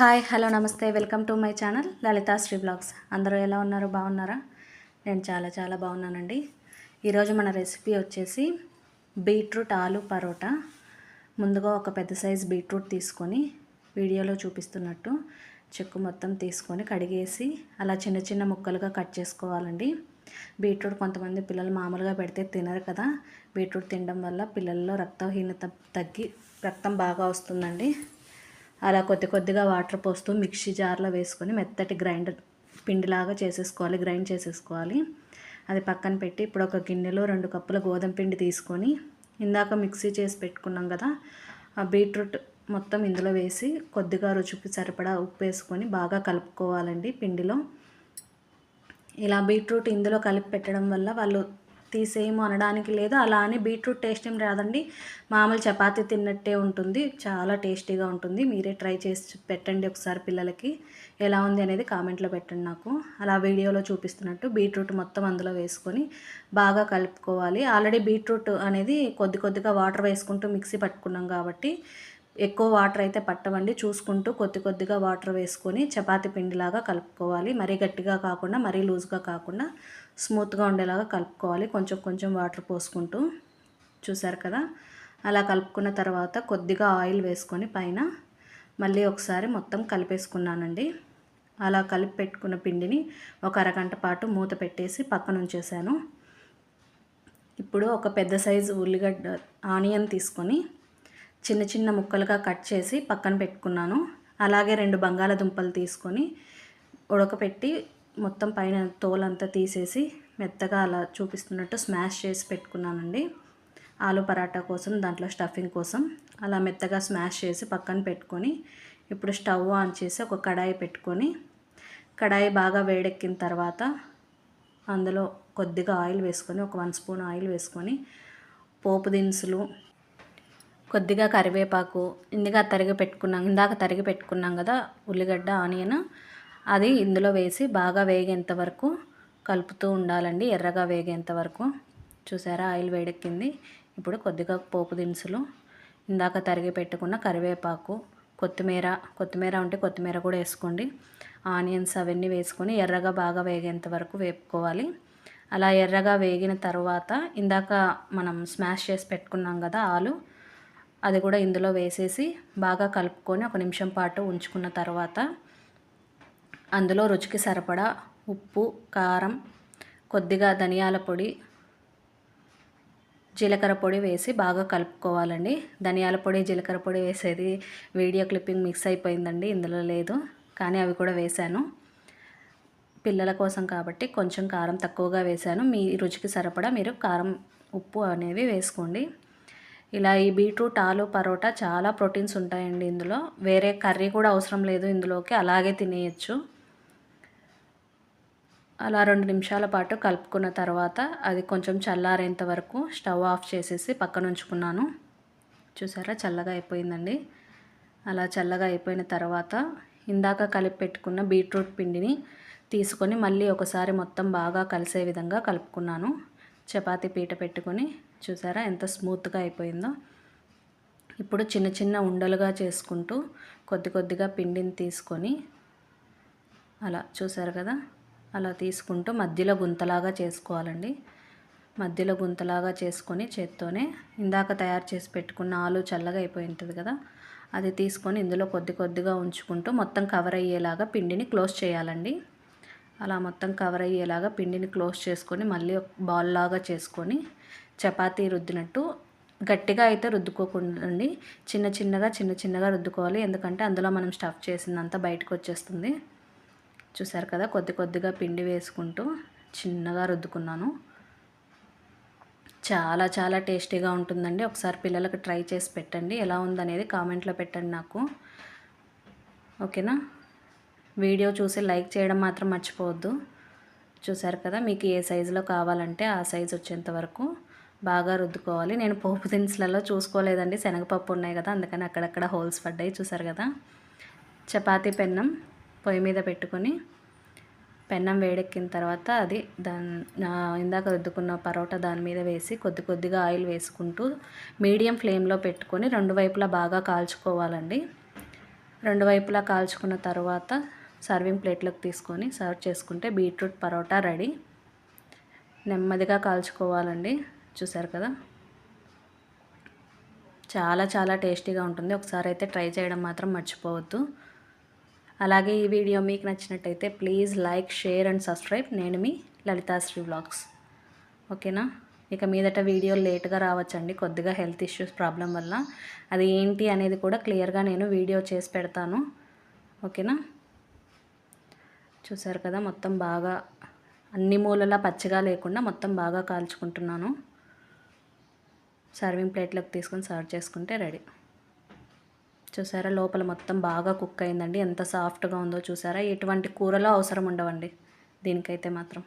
Hi hello నమస్తే. Welcome to my channel Lalitha Sri blogs. అందరూ ఎలా ఉన్నారు? బాగున్నారా? నేను చాలా చాలా బాగున్నానండి. ఈరోజు మన రెసిపీ వచ్చేసి బీట్రూట్ ఆలు పరోటా. ముందుగా ఒక పెద్ద సైజ్ బీట్రూట్ తీసుకొని వీడియోలో చూపిస్తున్నట్టు చెక్కు మొత్తం తీసుకొని కడిగేసి అలా చిన్న చిన్న ముక్కలుగా కట్ చేసుకోవాలండి. బీట్రూట్ కొంతమంది పిల్లలు మామూలుగా పెడితే తినరు కదా. బీట్రూట్ తినడం వల్ల పిల్లల్లో రక్తహీనత తగ్గి రక్తం బాగా వస్తుందండి. అలా కొద్ది కొద్దిగా వాటర్ పోస్తూ మిక్సీ జార్లో వేసుకొని మెత్తటి గ్రైండర్ పిండిలాగా చేసేసుకోవాలి గ్రైండ్ చేసేసుకోవాలి. అది పక్కన పెట్టి ఇప్పుడు ఒక గిన్నెలో రెండు కప్పుల గోధుమ పిండి తీసుకొని ఇందాక మిక్సీ చేసి పెట్టుకున్నాం కదా ఆ బీట్రూట్ మొత్తం ఇందులో వేసి కొద్దిగా రుచికి సరిపడా ఉప్పు వేసుకొని బాగా కలుపుకోవాలండి పిండిలో. ఇలా బీట్రూట్ ఇందులో కలిపి పెట్టడం వల్ల వాళ్ళు తీసేయము అనడానికి లేదు. అలా అని బీట్రూట్ టేస్ట్ ఏం రాదండి. మామూలు చపాతీ తిన్నట్టే ఉంటుంది. చాలా టేస్టీగా ఉంటుంది. మీరే ట్రై చేసి పెట్టండి ఒకసారి పిల్లలకి. ఎలా ఉంది అనేది కామెంట్లో పెట్టండి నాకు. అలా వీడియోలో చూపిస్తున్నట్టు బీట్రూట్ మొత్తం అందులో వేసుకొని బాగా కలుపుకోవాలి. ఆల్రెడీ బీట్రూట్ అనేది కొద్ది కొద్దిగా వాటర్ వేసుకుంటూ మిక్సీ పట్టుకున్నాం కాబట్టి ఎక్కువ వాటర్ అయితే పట్టవండి. చూసుకుంటూ కొద్ది కొద్దిగా వాటర్ వేసుకొని చపాతి పిండిలాగా కలుపుకోవాలి. మరీ గట్టిగా కాకుండా మరీ లూజ్గా కాకుండా స్మూత్గా ఉండేలాగా కలుపుకోవాలి. కొంచెం కొంచెం వాటర్ పోసుకుంటూ. చూసారు కదా? అలా కలుపుకున్న తర్వాత కొద్దిగా ఆయిల్ వేసుకొని పైన మళ్ళీ ఒకసారి మొత్తం కలిపేసుకున్నానండి. అలా కలిపి పెట్టుకున్న పిండిని ఒక అరగంట పాటు మూత పెట్టేసి పక్కన ఉంచేసాను ఇప్పుడు ఒక పెద్ద సైజు ఉల్లిగడ్డ ఆనియన్ తీసుకొని చిన్న చిన్న ముక్కలుగా కట్ చేసి పక్కన పెట్టుకున్నాను. అలాగే రెండు బంగాళదుంపలు తీసుకొని ఉడకపెట్టి మొత్తం పైన తోలంతా తీసేసి మెత్తగా అలా చూపిస్తున్నట్టు స్మాష్ చేసి పెట్టుకున్నానండి. ఆలు పరాటా కోసం దాంట్లో స్టఫింగ్ కోసం అలా మెత్తగా స్మాష్ చేసి పక్కన పెట్టుకొని ఇప్పుడు స్టవ్ ఆన్ చేసి ఒక కడాయి పెట్టుకొని కడాయి బాగా వేడెక్కిన తర్వాత అందులో కొద్దిగా ఆయిల్ వేసుకొని ఒక వన్ స్పూన్ ఆయిల్ వేసుకొని పోపు దినుసులు కొద్దిగా కరివేపాకు ఇందుగా తరిగి పెట్టుకున్నాం ఇందాక తరిగి పెట్టుకున్నాం కదా ఉల్లిగడ్డ ఆనియన్ అది ఇందులో వేసి బాగా వేగేంత వరకు కలుపుతూ ఉండాలండి ఎర్రగా వేగేంత వరకు. చూసారా ఆయిల్ వేడెక్కింది. ఇప్పుడు కొద్దిగా పోపు దినుసులు ఇందాక తరిగి పెట్టుకున్న కరివేపాకు కొత్తిమీర కొత్తిమీర ఉంటే కొత్తిమీర కూడా వేసుకోండి. ఆనియన్స్ అవన్నీ వేసుకొని ఎర్రగా బాగా వేగేంత వరకు వేపుకోవాలి. అలా ఎర్రగా వేగిన తర్వాత ఇందాక మనం స్మాష్ చేసి పెట్టుకున్నాం కదా ఆలు అది కూడా ఇందులో వేసేసి బాగా కలుపుకొని ఒక నిమిషం పాటు ఉంచుకున్న తర్వాత అందులో రుచికి సరిపడా ఉప్పు కారం కొద్దిగా ధనియాల పొడి జీలకర్ర పొడి వేసి బాగా కలుపుకోవాలండి. ధనియాల పొడి జీలకర్ర పొడి వేసేది వీడియో క్లిప్పింగ్ మిక్స్ అయిపోయిందండి ఇందులో లేదు. కానీ అవి కూడా వేశాను. పిల్లల కోసం కాబట్టి కొంచెం కారం తక్కువగా వేశాను. మీ రుచికి సరిపడా మీరు కారం ఉప్పు అనేవి వేసుకోండి. ఇలా ఈ బీట్రూట్ ఆలు పరోటా చాలా ప్రోటీన్స్ ఉంటాయండి ఇందులో. వేరే కర్రీ కూడా అవసరం లేదు ఇందులోకి అలాగే తినేయచ్చు. అలా రెండు నిమిషాల పాటు కలుపుకున్న తర్వాత అది కొంచెం చల్లారేంత వరకు స్టవ్ ఆఫ్ చేసేసి పక్కన ఉంచుకున్నాను. చూసారా? చల్లగా అయిపోయిందండి. అలా చల్లగా అయిపోయిన తర్వాత ఇందాక కలిపి పెట్టుకున్న బీట్రూట్ పిండిని తీసుకొని మళ్ళీ ఒకసారి మొత్తం బాగా కలిసే విధంగా కలుపుకున్నాను. చపాతీ పీట పెట్టుకొని చూసారా? ఎంత స్మూత్గా అయిపోయిందో. ఇప్పుడు చిన్న చిన్న ఉండలుగా చేసుకుంటూ కొద్ది కొద్దిగా పిండిని తీసుకొని అలా చూసారు కదా? అలా తీసుకుంటూ మధ్యలో గుంతలాగా చేసుకోవాలండి. మధ్యలో గుంతలాగా చేసుకొని చేత్తోనే ఇందాక తయారు చేసి పెట్టుకున్న ఆలు చల్లగా అయిపోయి ఉంటుంది కదా? అది తీసుకొని ఇందులో కొద్ది కొద్దిగా ఉంచుకుంటూ మొత్తం కవర్ అయ్యేలాగా పిండిని క్లోజ్ చేయాలండి. అలా మొత్తం కవర్ అయ్యేలాగా పిండిని క్లోజ్ చేసుకొని మళ్ళీ బాల్ లాగా చేసుకొని చపాతీ రుద్దినట్టు గట్టిగా అయితే రుద్దుకోకుండా. చిన్న చిన్నగా చిన్న చిన్నగా రుద్దుకోవాలి. ఎందుకంటే అందులో మనం స్టఫ్ చేసిందంతా బయటకు వచ్చేస్తుంది. చూసారు కదా? కొద్ది కొద్దిగా పిండి వేసుకుంటూ చిన్నగా రుద్దుకున్నాను. చాలా చాలా టేస్టీగా ఉంటుందండి. ఒకసారి పిల్లలకు ట్రై చేసి పెట్టండి. ఎలా ఉందనేది కామెంట్లో పెట్టండి నాకు. ఓకేనా? వీడియో చూసి లైక్ చేయడం మాత్రం మర్చిపోవద్దు. చూసారు కదా? మీకు ఏ సైజులో కావాలంటే ఆ సైజు వచ్చేంత వరకు. బాగా రుద్దుకోవాలి. నేను పోపు దినుసులలో చూసుకోలేదండి. శనగపప్పు ఉన్నాయి కదా అందుకని అక్కడక్కడ హోల్స్ పడ్డాయి చూసారు కదా. చపాతీ పెన్నం పొయ్యి మీద పెట్టుకొని పెన్నం వేడెక్కిన తర్వాత అది దాని ఇందాక రుద్దుకున్న పరోటా దాని మీద వేసి కొద్ది కొద్దిగా ఆయిల్ వేసుకుంటూ మీడియం ఫ్లేమ్లో పెట్టుకొని రెండు వైపులా బాగా కాల్చుకోవాలండి. రెండు వైపులా కాల్చుకున్న తర్వాత సర్వింగ్ ప్లేట్లోకి తీసుకొని సర్వ్ చేసుకుంటే బీట్రూట్ పరోటా రెడీ. నెమ్మదిగా కాల్చుకోవాలండి. చూసారు కదా? చాలా చాలా టేస్టీగా ఉంటుంది. ఒకసారి అయితే ట్రై చేయడం మాత్రం మర్చిపోవద్దు. అలాగే ఈ వీడియో మీకు నచ్చినట్టయితే please like share and subscribe. నేను మీ లలితాశ్రీ వ్లాగ్స్. ఓకేనా? ఇక మీదట వీడియో లేట్గా రావచ్చండి. కొద్దిగా హెల్త్ ఇష్యూస్ ప్రాబ్లం వల్ల. అది ఏంటి అనేది కూడా క్లియర్గా నేను వీడియో చేసి పెడతాను. ఓకేనా? చూసారు కదా? మొత్తం బాగా అన్ని మూలలా పచ్చిగా లేకుండా మొత్తం బాగా కాల్చుకుంటున్నాను. సర్వింగ్ ప్లేట్లోకి తీసుకొని సర్వ్ చేసుకుంటే రెడీ. చూసారా లోపల మొత్తం బాగా కుక్ అయిందండి. ఎంత సాఫ్ట్గా ఉందో చూసారా? ఎటువంటి కూరలో అవసరం ఉండవండి. దీనికైతే మాత్రం.